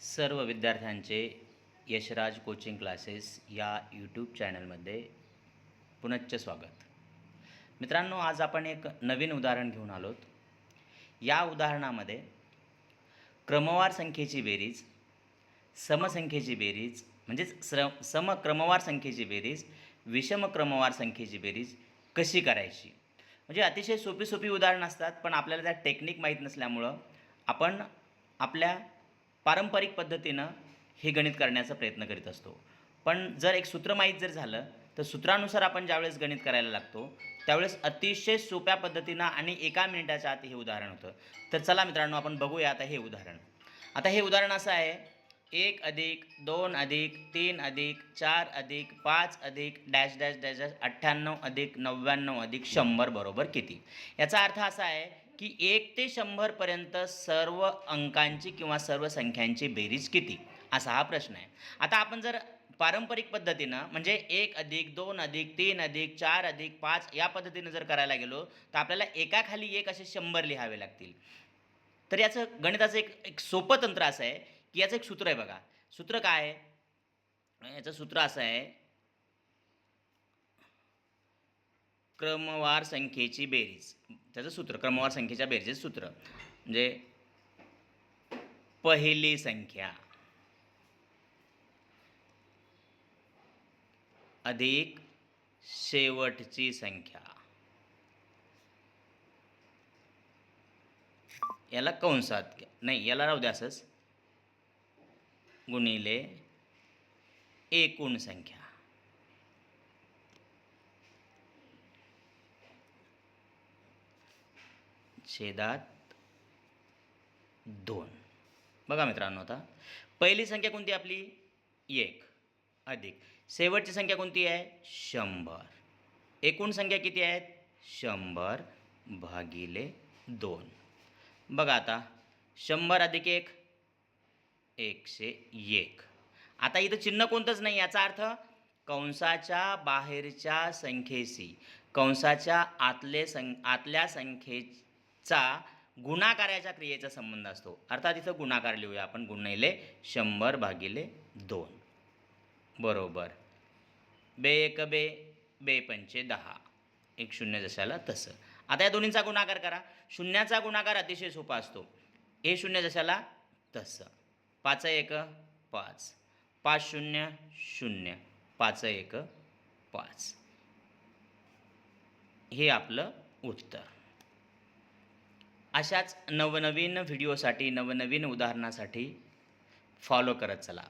सर्व विद्यार्थ्यांचे Yashraj coaching classes या यूट्यूब चॅनलमध्ये पुनश्च स्वागत. मित्रांनो आज आपण एक नवीन उदाहरण घेऊन आलोत. या उदाहरणामध्ये क्रमवार संख्येची बेरीज समसंख्येची बेरीज म्हणजेच स्र समक्रमवार संख्येची बेरीज विषम क्रमवार संख्येची बेरीज कशी करायची? म्हणजे अतिशय सोपी सोपी उदाहरणं असतात पण आपल्याला त्या टेक्निक माहीत नसल्यामुळं आपण आपल्या पारंपरिक पद्धतीनं हे गणित करण्याचा प्रयत्न करीत असतो. पण जर एक सूत्र माहीत जर झालं तर सूत्रानुसार आपण ज्यावेळेस गणित करायला लागतो त्यावेळेस अतिशय सोप्या पद्धतीनं आणि एका मिनिटाच्या आत हे उदाहरण होतं. तर चला मित्रांनो आपण बघूया आता हे उदाहरण. आता हे उदाहरण असं आहे. एक अधिक दोन अधिक तीन अधिक चार अधिक पाच अधिक डॅश डॅश डॅश डॅश अठ्ठ्याण्णव अधिक नव्याण्णव अधिक शंभर बरोबर किती? याचा अर्थ असा आहे की एक ते शंभरपर्यंत सर्व अंकांची किंवा सर्व संख्यांची बेरीज किती? असा हा प्रश्न आहे. आता आपण जर पारंपरिक पद्धतीनं म्हणजे एक अधिक दोन अधिक तीन अधिक चार अधिक पाच या पद्धतीनं जर करायला गेलो तर आपल्याला एकाखाली एक असे शंभर लिहावे लागतील. तर याचं गणिताचं एक एक सोपं तंत्र असं आहे की याचं एक सूत्र आहे बघा. सूत्र काय आहे? याचं सूत्र असं आहे क्रमवार संख्येची बेरीज. त्याचं सूत्र क्रमवार संख्येच्या बेरीजचं सूत्र. म्हणजे पहिली संख्या अधिक शेवटची संख्या. याला कंसात नाही याला राहू द्या असंच. गुणिले एकूण संख्या. छेदात दोन. बघा मित्रांनो आता. पहिली संख्या कोणती आपली? एक. अधिक. शेवटची संख्या कोणती आहे? शंभर. एकूण संख्या किती आहेत? शंभर भागिले दोन. बघा आता. शंभर अधिक एक. एकशे एक. आता इथं चिन्ह कोणतंच नाही याचा अर्थ कंसाच्या बाहेरच्या संख्येशी कंसाच्या आतले सं आतल्या संख्ये चा गुणाकाराच्या क्रियेचा संबंध असतो. अर्थात इथं गुणाकार लिहूया आपण. गुणिले शंभर भागिले दोन. बरोबर. बे एक बे बे पंचे दहा. एक शून्य जशाला तसं. आता या दोन्हींचा गुणाकार करा. शून्याचा गुणाकार अतिशय सोपा असतो. हे शून्य जशाला तसं. पाच एक पाच. पाच शून्य शून्य. पाच एक पाच. हे आपलं उत्तर. अशाच नवनवीन व्हिडिओसाठी नवनवीन उदाहरणासाठी फॉलो करत चला.